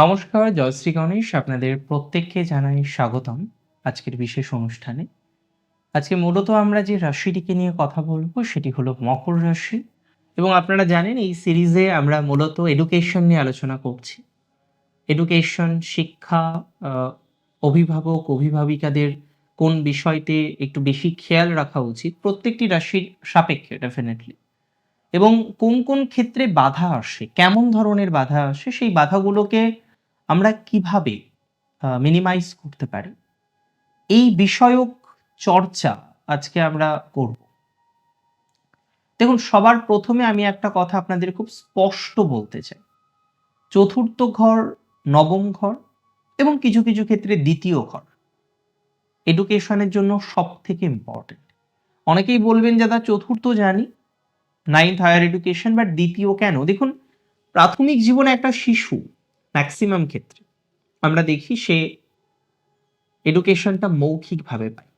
নমস্কার, জয়শ্রী গণেশ, আপনাদের প্রত্যেককে জানাই স্বাগতম আজকের বিশেষ অনুষ্ঠানে। আজকে মূলত আমরা যে রাশিটিকে নিয়ে কথা বলব সেটি হলো মকর রাশি। এবং আপনারা জানেন এই সিরিজে আমরা মূলত এডুকেশন নিয়ে আলোচনা করছি। এডুকেশন শিক্ষা অভিভাবক, অভিভাবিকাদের কোন বিষয়তে একটু বেশি খেয়াল রাখা উচিত, প্রত্যেকটি রাশির সাপেক্ষে ডেফিনেটলি এবং কোন কোন ক্ষেত্রে বাধা আসে, কেমন ধরনের বাধা আসে, সেই বাধাগুলোকে আমরা কীভাবে মিনিমাইজ করতে পারি? এই বিষয়ক চর্চা আজকে আমরা করব। দেখুন, সবার প্রথমে আমি একটা কথা আপনাদের খুব স্পষ্ট বলতে চাই। চতুর্থ ঘর, নবম ঘর এবং কিছু কিছু ক্ষেত্রে দ্বিতীয় ঘর। এডুকেশনের জন্য সব থেকে ইম্পর্টেন্ট অনেকেই বলবেন, দাদা, চতুর্থ জানি নাইন্থ হায়ার এডুকেশন বাট দ্বিতীয় কেন? দেখুন, প্রাথমিক জীবনে একটা শিশু ম্যাক্সিমাম ক্ষেত্রে, আমরা দেখি সে এডুকেশনটা মৌখিকভাবে পায়।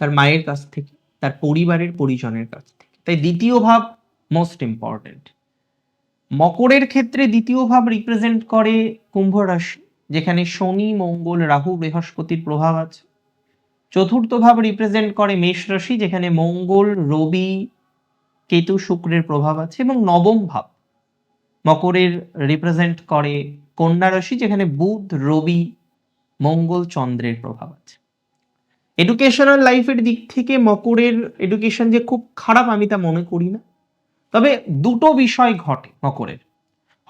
তার মায়ের কাছ থেকে, তার পরিবারের পরিজনের কাছ থেকে। তাই দ্বিতীয় ভাব মোস্ট ইম্পর্টেন্ট মকরের ক্ষেত্রে দ্বিতীয় ভাব রিপ্রেজেন্ট করে কুম্ভ রাশি, যেখানে শনি, মঙ্গল, রাহু, বৃহস্পতির প্রভাব আছে। চতুর্থ ভাব রিপ্রেজেন্ট করে মেষ রাশি, যেখানে মঙ্গল, রবি, কেতু, শুক্রের প্রভাব আছে এবং নবম ভাব মকরের রিপ্রেজেন্ট করে কন্যা রাশি যেখানে বুধ, রবি, মঙ্গল, চন্দ্রের প্রভাব আছে। এডুকেশনাল লাইফের দিক থেকে মকরের এডুকেশন যে খুব খারাপ আমি তা মনে করি না। তবে দুটো বিষয় ঘটে মকরের।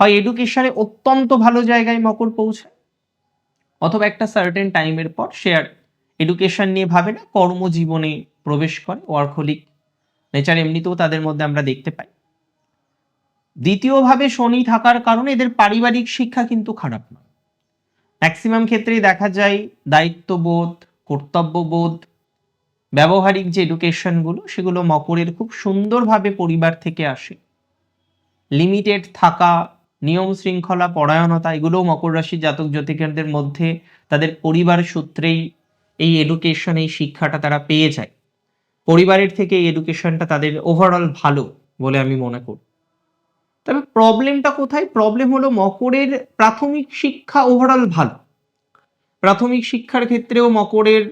হয় এডুকেশনে অত্যন্ত ভালো জায়গায় মকর পৌঁছায়, অথবা একটা সার্টেন টাইমের পর সে আর এডুকেশন নিয়ে ভাবে না, কর্মজীবনে প্রবেশ করে। ওয়ার্কহলিক নেচার এমনিতেও তাদের মধ্যে আমরা দেখতে পাই। দ্বিতীয়ভাবে শনি থাকার কারণে এদের পারিবারিক শিক্ষা কিন্তু খারাপ নয়। ম্যাক্সিমাম ক্ষেত্রেই দেখা যায় দায়িত্ববোধ, কর্তব্যবোধ, ব্যবহারিক যে এডুকেশনগুলো সেগুলো মকরের খুব সুন্দরভাবে পরিবার থেকে আসে। লিমিটেড থাকা, নিয়ম শৃঙ্খলা, পরায়ণতা, এগুলোও মকর রাশির জাতক জাতিকাদের মধ্যে তাদের পরিবার সূত্রেই এই এডুকেশন এই শিক্ষাটা তারা পেয়ে যায়। পরিবারের থেকে এই এডুকেশনটা তাদের ওভারঅল ভালো বলে আমি মনে করি। তবে প্রবলেমটা কোথায়? প্রবলেম হলো মকরের প্রাথমিক শিক্ষা ওভারঅল ভালো। প্রাথমিক শিক্ষার ক্ষেত্রেও মকরের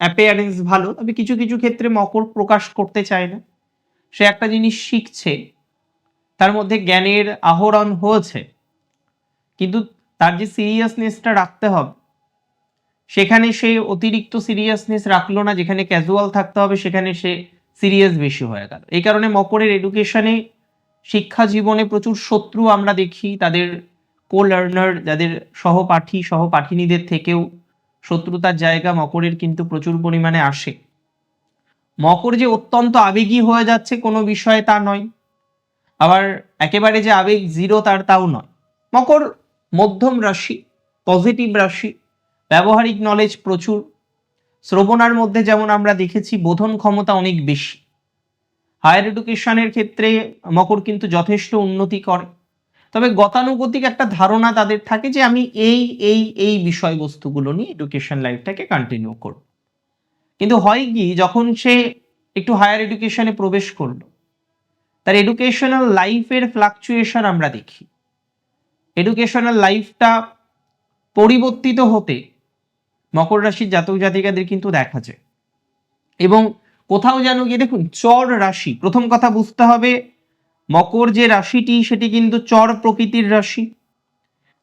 অ্যাপিয়ারেন্স ভালো, তবে কিছু কিছু ক্ষেত্রে মকর প্রকাশ করতে চায় না। সে একটা জিনিস শিখছে, তার মধ্যে জ্ঞানের আহরণ হয়েছে। কিন্তু তার যে সিরিয়াসনেসটা রাখতে হবে, সেখানে সে অতিরিক্ত সিরিয়াসনেস রাখল না, যেখানে ক্যাজুয়াল থাকতে হবে, সেখানে সে সিরিয়াস বেশি হয়ে গেল। এই কারণে মকরের এডুকেশনে শিক্ষা জীবনে প্রচুর শত্রু আমরা দেখি, তাদের কো লার্নার যাদের সহপাঠী, সহপাঠিনীদের থেকেও শত্রুতার জায়গা মকরের কিন্তু প্রচুর পরিমাণে আসে। মকর যে অত্যন্ত আবেগী হয়ে যাচ্ছে কোনো বিষয়ে তা নয়, আবার একেবারে যে আবেগ জিরো তার তাও নয়। মকর মধ্যম রাশি পজিটিভ রাশি, ব্যবহারিক নলেজ প্রচুর। শ্রবণার মধ্যে যেমন আমরা দেখেছি, বোধন ক্ষমতা অনেক বেশি। হায়ার এডুকেশনের ক্ষেত্রে মকর কিন্তু যথেষ্ট উন্নতি করে। তবে গতানুগতিক একটা ধারণা তাদের থাকে যে আমি এই এই এই বিষয়বস্তুগুলো নিয়ে এডুকেশন লাইফটাকে কন্টিনিউ করব। কিন্তু হয় কি, যখন সে একটু হায়ার এডুকেশনে প্রবেশ করল, তার এডুকেশনাল লাইফের ফ্লাকচুয়েশন আমরা দেখি। এডুকেশনাল লাইফটা পরিবর্তিত হতে মকর রাশির জাতক জাতিকাদের কিন্তু দেখা যায়। এবং কোথাও যেন গিয়ে দেখুন, চর রাশি। প্রথম কথা বুঝতে হবে, মকর যে রাশিটি, সেটি কিন্তু চর প্রকৃতির রাশি।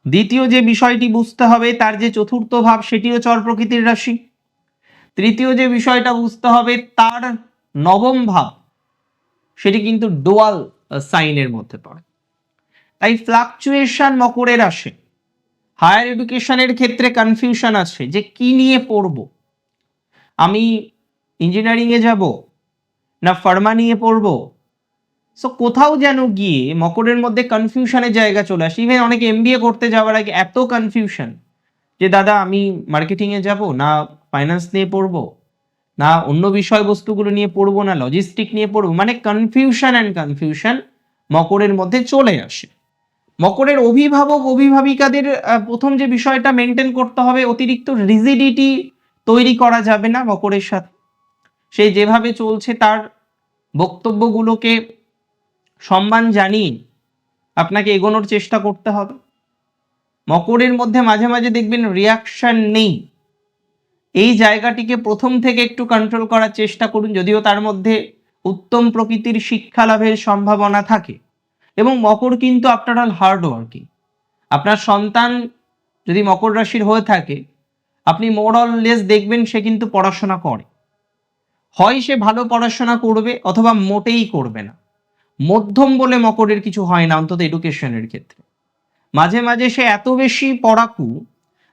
দ্বিতীয় যে বিষয়টি বুঝতে হবে, তার যে চতুর্থ ভাব, সেটিও চর প্রকৃতির রাশি। তৃতীয় যে বিষয়টা বুঝতে হবে, তার নবম ভাব, সেটি কিন্তু ডোয়াল সাইনের মধ্যে পড়ে। তাই ফ্লাকচুয়েশন মকরের আসে। হায়ার এডুকেশনের ক্ষেত্রে কনফিউশন আছে যে কি নিয়ে পড়ব। আমি ইঞ্জিনিয়ারিংয়ে যাব না ফার্মা নিয়ে পড়ব? সো কোথাও যেন গিয়ে মকরের মধ্যে কনফিউশনের জায়গা চলে আসে। ইভেন অনেকে এমবিএ করতে যাওয়ার আগে এত কনফিউশন যে, দাদা, আমি মার্কেটিংয়ে যাব না ফাইন্যান্স নিয়ে পড়ব, না অন্য বিষয়বস্তুগুলো নিয়ে পড়ব, না লজিস্টিক নিয়ে পড়ব? মানে কনফিউশন অ্যান্ড কনফিউশন মকরের মধ্যে চলে আসে। মকরের অভিভাবক, অভিভাবিকাদের প্রথম যে বিষয়টা মেনটেন করতে হবে, অতিরিক্ত রিজিডিটি তৈরি করা যাবে না মকরের সাথে। সে যেভাবে চলছে তার বক্তব্যগুলোকে সম্মান জানিয়ে আপনাকে এগোনোর চেষ্টা করতে হবে। মকরের মধ্যে মাঝে মাঝে দেখবেন রিয়াকশন নেই। এই জায়গাটিকে প্রথম থেকে একটু কন্ট্রোল করার চেষ্টা করুন, যদিও তার মধ্যে উত্তম প্রকৃতির শিক্ষা লাভের সম্ভাবনা থাকে। এবং মকর কিন্তু আপনার অল হার্ড ওয়ার্কিং আপনার সন্তান যদি মকর রাশির হয়ে থাকে, আপনি মোর অল লেস দেখবেন সে কিন্তু পড়াশোনা করে। হয় সে ভালো পড়াশোনা করবে অথবা মোটেই করবে না। মধ্যম বলে মকরের কিছু হয় না, অন্তত এডুকেশনের ক্ষেত্রে। মাঝে মাঝে সে এত বেশি পড়াকু,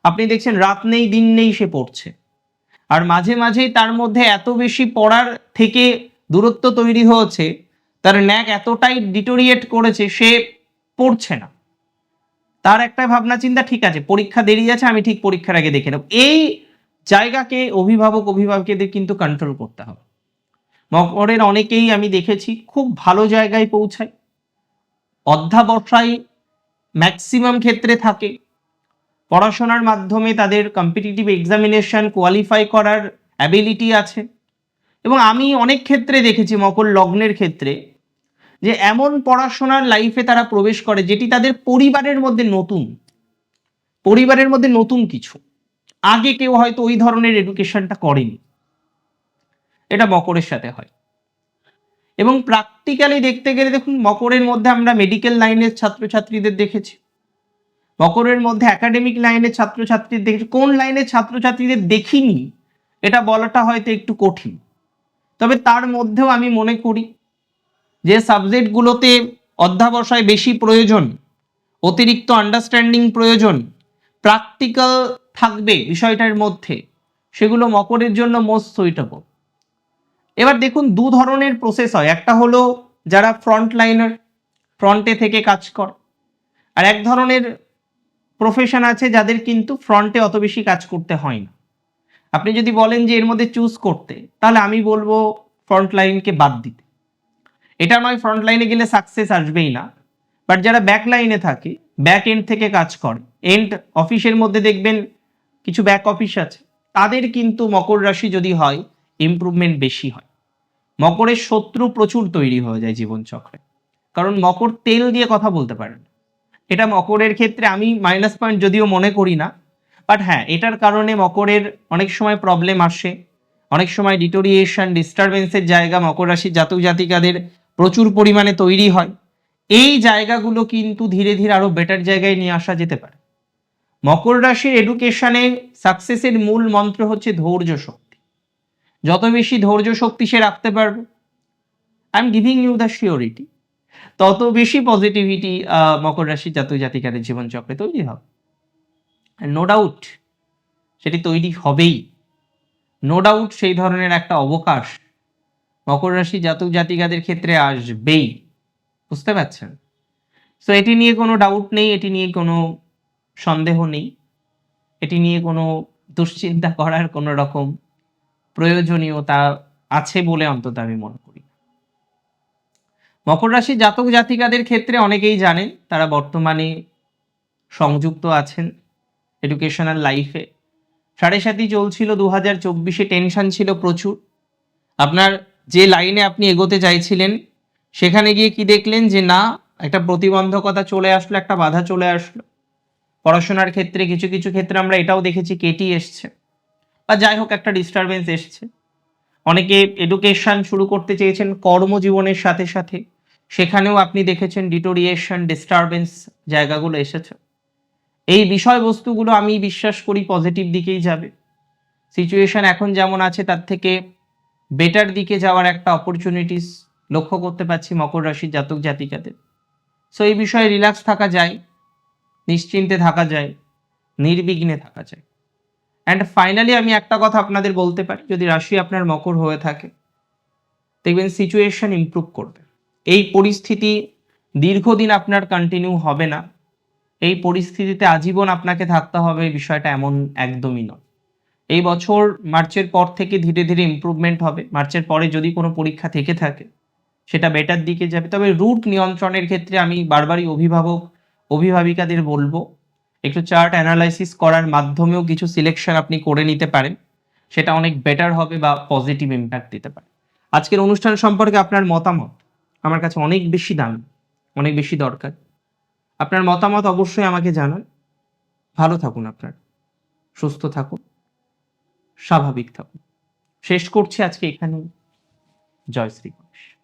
আপনি দেখছেন রাত নেই, দিন নেই সে পড়ছে। আর মাঝে মাঝেই তার মধ্যে এত বেশি পড়ার থেকে দূরত্ব তৈরি হয়েছে, তার ন্যাক এতটাই ডিটোরিয়েট করেছে সে পড়ছে না। তার একটা ভাবনা চিন্তা ঠিক আছে, পরীক্ষা দেরি আছে, আমি ঠিক পরীক্ষার আগে দেখে নেব। এই জায়গাকে অভিভাবক অভিভাবকদের কিন্তু কন্ট্রোল করতে হবে। মকরের অনেকেই আমি দেখেছি খুব ভালো জায়গায় পৌঁছায়। অধ্যাবসায় ম্যাক্সিমাম ক্ষেত্রে থাকে। পড়াশোনার মাধ্যমে তাদের কম্পিটিটিভ এক্সামিনেশন কোয়ালিফাই করার অ্যাবিলিটি আছে। এবং আমি অনেক ক্ষেত্রে দেখেছি মকর লগ্নের ক্ষেত্রে যে এমন পড়াশোনার লাইফে তারা প্রবেশ করে যেটি তাদের পরিবারের মধ্যে নতুন। পরিবারের মধ্যে নতুন কিছু। আগে কেউ হয়তো ওই ধরনের এডুকেশনটা করেনি। এটা মকরের সাথে হয়। এবং প্র্যাকটিক্যালি দেখতে গেলে দেখুন, মকরের মধ্যে আমরা মেডিকেল লাইনের ছাত্রছাত্রীদের দেখেছি। মকরের মধ্যে একাডেমিক লাইনের ছাত্রছাত্রীদের দেখেছি। কোন লাইনের ছাত্রছাত্রীদের দেখিনি, এটা বলাটা হয়তো একটু কঠিন। তবে তার মধ্যেও আমি মনে করি, যে সাবজেক্টগুলোতে অধ্যাবসায় বেশি প্রয়োজন, অতিরিক্ত আন্ডারস্ট্যান্ডিং প্রয়োজন প্র্যাকটিক্যাল থাকবে বিষয়টার মধ্যে, সেগুলো মকরের জন্য মোস্ট সুইটেবল এবার দেখুন দু ধরনের প্রসেস হয়, একটা হলো যারা ফ্রন্ট লাইনার ফ্রন্টে থেকে কাজ করে। আর এক ধরনের প্রফেশন আছে যাদের কিন্তু ফ্রন্টে অত বেশি কাজ করতে হয় না। আপনি যদি বলেন যে এর মধ্যে চুজ করতে, তাহলে আমি বলব ফ্রন্ট লাইনকে বাদ দিতে। এটা নয় ফ্রন্ট লাইনে গেলে সাকসেস আসবেই না। বাট যারা ব্যাক লাইনে থাকে ব্যাক এন্ড থেকে কাজ করে এন্ড অফিসের মধ্যে দেখবেন কিছু ব্যাক অফিস আছে। তাদের কিন্তু মকর রাশি যদি হয় ইমপ্রুভমেন্ট বেশি হয়। মকরের শত্রু প্রচুর তৈরি হয়ে যায় জীবনচক্রে। কারণ মকর তেল দিয়ে কথা বলতে পারেন এটা মকরের ক্ষেত্রে আমি মাইনাস পয়েন্ট যদিও মনে করি না বাট হ্যাঁ এটার কারণে মকরের অনেক সময় প্রবলেম আসে। অনেক সময় ডিটোরিয়েশন ডিস্টারবেন্সের জায়গা মকর রাশির জাতক জাতিকাদের প্রচুর পরিমাণে তৈরি হয়। এই জায়গাগুলো কিন্তু ধীরে ধীরে আরও বেটার জায়গায় নিয়ে আসা যেতে পারে। মকর রাশির এডুকেশনে সাকসেসের মূল মন্ত্র হচ্ছে ধৈর্য শক্তি। যত বেশি ধৈর্য শক্তি সে রাখতে পারবে I am giving you the surety তত বেশি পজিটিভিটি মকর রাশির জাতক জাতিকাদের জীবনচক্রে তৈরি হবে। নো ডাউট সেটি তৈরি হবেই। নো ডাউট সেই ধরনের একটা অবকাশ মকর রাশি জাতক জাতিকাদের ক্ষেত্রে আসবেই। বুঝতে পারছেন? সো এটি নিয়ে কোনো ডাউট নেই, এটি নিয়ে কোনো সন্দেহ নেই। এটি নিয়ে কোনো দুশ্চিন্তা করার কোনো রকম প্রয়োজনীয়তা আছে বলে অন্তত আমি মনে করি মকর রাশি জাতক জাতিকাদের ক্ষেত্রে অনেকেই জানেন তারা বর্তমানে সংযুক্ত আছেন এডুকেশনাল লাইফে সাড়ে সাতই চলছিল দু হাজার চব্বিশে টেনশন ছিল প্রচুর। আপনার যে লাইনে আপনি এগোতে চাইছিলেন, সেখানে গিয়ে কি দেখলেন যে না, একটা প্রতিবন্ধকতা চলে আসলো, একটা বাধা চলে আসলো? পড়াশোনার ক্ষেত্রে কিছু কিছু ক্ষেত্রে আমরা এটাও দেখেছি কেটি এসছে বা যাই হোক একটা ডিস্টারবেন্স এসছে। অনেকে এডুকেশন শুরু করতে চেয়েছেন কর্মজীবনের সাথে সাথে। সেখানেও আপনি দেখেছেন ডিটোরিয়েশন ডিস্টারবেন্স জায়গাগুলো এসেছে। এই বিষয়বস্তুগুলো আমি বিশ্বাস করি পজিটিভ দিকেই যাবে। সিচুয়েশন এখন যেমন আছে, তার থেকে বেটার দিকে যাওয়ার একটা অপরচুনিটিস লক্ষ্য করতে পারছি মকর রাশির জাতক জাতিকাদের। সো এই বিষয়ে রিল্যাক্স থাকা যায়। নিশ্চিন্তে থাকা যায়, নির্বিঘ্নে থাকা যায়। অ্যান্ড ফাইনালি আমি একটা কথা আপনাদের বলতে পারি, যদি রাশি আপনার মকর হয়ে থাকে, দেখবেন সিচুয়েশন ইমপ্রুভ করবে। এই পরিস্থিতি দীর্ঘদিন আপনার কন্টিনিউ হবে না, এই পরিস্থিতিতে আজীবন আপনাকে থাকতে হবে, এই বিষয়টা এমন একদমই নয়। এই বছর মার্চের পর থেকে ধীরে ধীরে ইমপ্রুভমেন্ট হবে, মার্চের পরে যদি কোনো পরীক্ষা থেকে থাকে, সেটা বেটার দিকে যাবে। তবে রুট নিয়ন্ত্রণের ক্ষেত্রে আমি বারবারই অভিভাবক অভিভাবিকাদের বলব, একটু চার্ট অ্যানালাইসিস করার মাধ্যমেও কিছু সিলেকশন আপনি করে নিতে পারেন। সেটা অনেক বেটার হবে বা পজিটিভ ইম্প্যাক্ট দিতে পারে। আজকের অনুষ্ঠান সম্পর্কে আপনার মতামত আমার কাছে অনেক বেশি দাম অনেক বেশি দরকার। আপনার মতামত অবশ্যই আমাকে জানান। ভালো থাকুন আপনার। সুস্থ থাকুন। স্বাভাবিক থাকুন। শেষ করছি আজকে এখানেই। জয় শ্রী গণেশ।